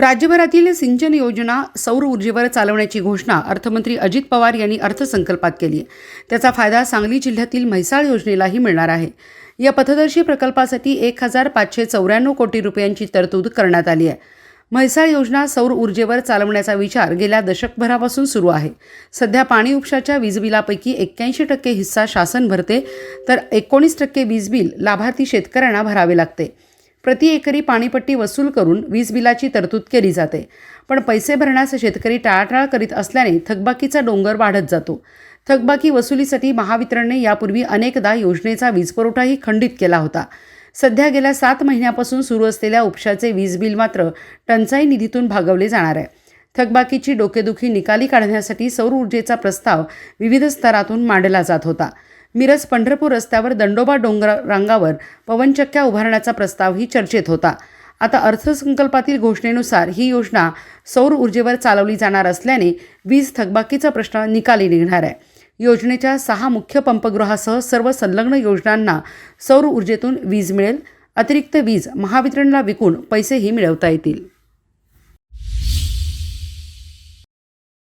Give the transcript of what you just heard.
राज्यभरातील सिंचन योजना सौर ऊर्जेवर चालवण्याची घोषणा अर्थमंत्री अजित पवार यांनी अर्थसंकल्पात केली आहे. त्याचा फायदा सांगली जिल्ह्यातील म्हैसाळ योजनेलाही मिळणार आहे. या पथदर्शी प्रकल्पासाठी एक हजार पाचशे चौऱ्याण्णव कोटी रुपयांची तरतूद करण्यात आली आहे. म्हैसाळ योजना सौर ऊर्जेवर चालवण्याचा विचार गेल्या दशकभरापासून सुरू आहे. सध्या पाणी उपशाच्या वीजबिलापैकी एक्क्याऐंशी टक्के हिस्सा शासन भरते तर एकोणीस टक्के वीज बिल लाभार्थी शेतकऱ्यांना भरावे लागते. प्रति एकरी पाणीपट्टी वसूल करून वीज बिलाची तरतूद केली जाते. पण पैसे भरण्यास शेतकरी टाळाटाळ करीत असल्याने थकबाकीचा डोंगर वाढत जातो. थकबाकी वसुलीसाठी महावितरणने यापूर्वी अनेकदा योजनेचा वीजपुरवठाही खंडित केला होता. सध्या गेल्या सात महिन्यापासून सुरू असलेल्या उपशाचे वीज बिल मात्र टंचाई निधीतून भागवले जाणार आहे. थकबाकीची डोकेदुखी निकाली काढण्यासाठी सौर ऊर्जेचा प्रस्ताव विविध स्तरातून मांडला जात होता. मिरज पंढरपूर रस्त्यावर दंडोबा डोंगर रांगावर पवनचक्क्या उभारण्याचा प्रस्तावही चर्चेत होता. आता अर्थसंकल्पातील घोषणेनुसार ही योजना सौर ऊर्जेवर चालवली जाणार असल्याने वीज थकबाकीचा प्रश्न निकाली निघणार आहे. योजनेच्या सहा मुख्य पंपगृहासह सर्व संलग्न योजनांना सौर ऊर्जेतून वीज मिळेल. अतिरिक्त वीज महावितरणला विकून पैसेही मिळवता येतील.